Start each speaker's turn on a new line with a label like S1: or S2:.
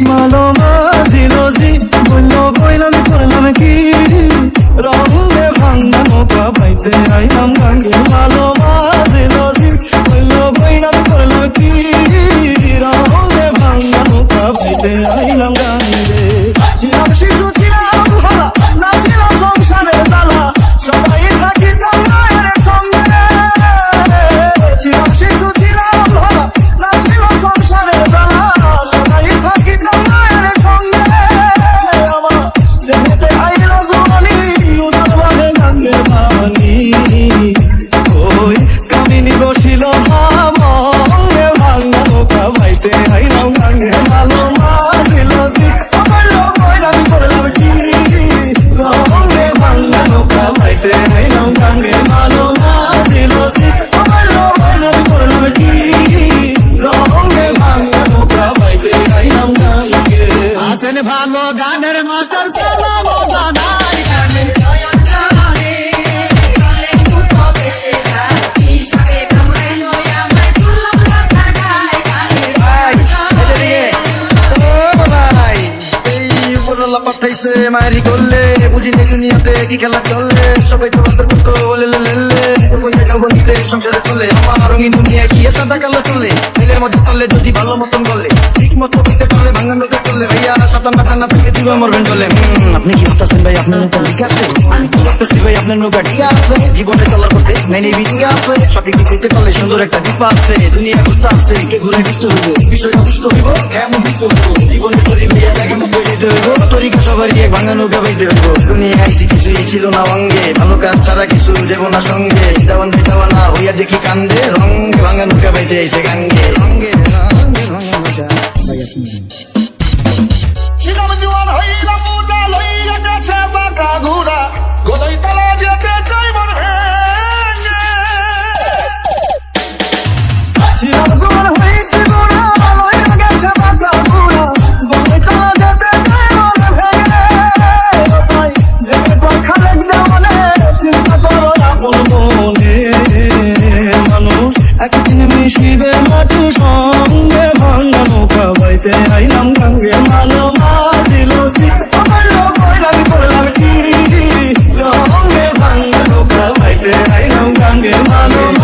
S1: ভালোবাসিল জি বলল বইলাম করলাম কি? রঙে ভাঙ্গা নৌকা পাইতে আইলাম গাঙ্গে। ভালোবাসিল জি বলল বইলাম করলাম কি?
S2: আছেন ভালো গানের মাস্টার সালাম জানাই। পাঠাইছে। মায়েরি করলে বুঝিনি দুনিয়াতে কি খেলা চললে। সবাই তো বান্ধব মতো বলে লে বন্ধুতে সংসারে চলে আমার রঙিন দুনিয়া কি সাদা কালো চলে। ছেলের মধ্যে চলে, যদি ভালো মতন বলে, ঠিক মতো দিতে পারলে ভাঙানো চলে। ভাইয়া, সাতান্ন টানা দিব মরবেন হুম, আপনি কি করতেছেন ভাই? আপনার নৌকা ঠিক আছে? আমি কি করতেছি ভাই? আপনার নৌকা ঠিক আছে। জীবনে চলার পথে নাই নেই আছে। সঠিক দিক দিতে পারলে সুন্দর একটা দ্বীপ আছে। দুনিয়া ঘুরতে আসছে কে ঘুরে কিছু হইব বিষয়টা বুঝতে হইব। কেমন বুঝতে হইব জীবনে তরি ভাইয়া তাকে মুখ দিতে হইব। তরিকা সবারই এক ভাঙা নৌকা বাইতে হইব। দুনিয়া আইসি কিছুই ছিল না অঙ্গে। ভালো কাজ ছাড়া কিছু দেব না সঙ্গে। দেওয়ান দেওয়া না হইয়া দেখি কান্দে রঙ্গে ভাঙা নৌকা বাইতে আইসে গাঙ্গে।
S1: শিবে মাটির সঙ্গে ভাঙা নৌকা বাইতে আইলাম, গঙ্গে মালো ভাঙা নৌকা বাইতে আইলাম, গঙ্গে মালো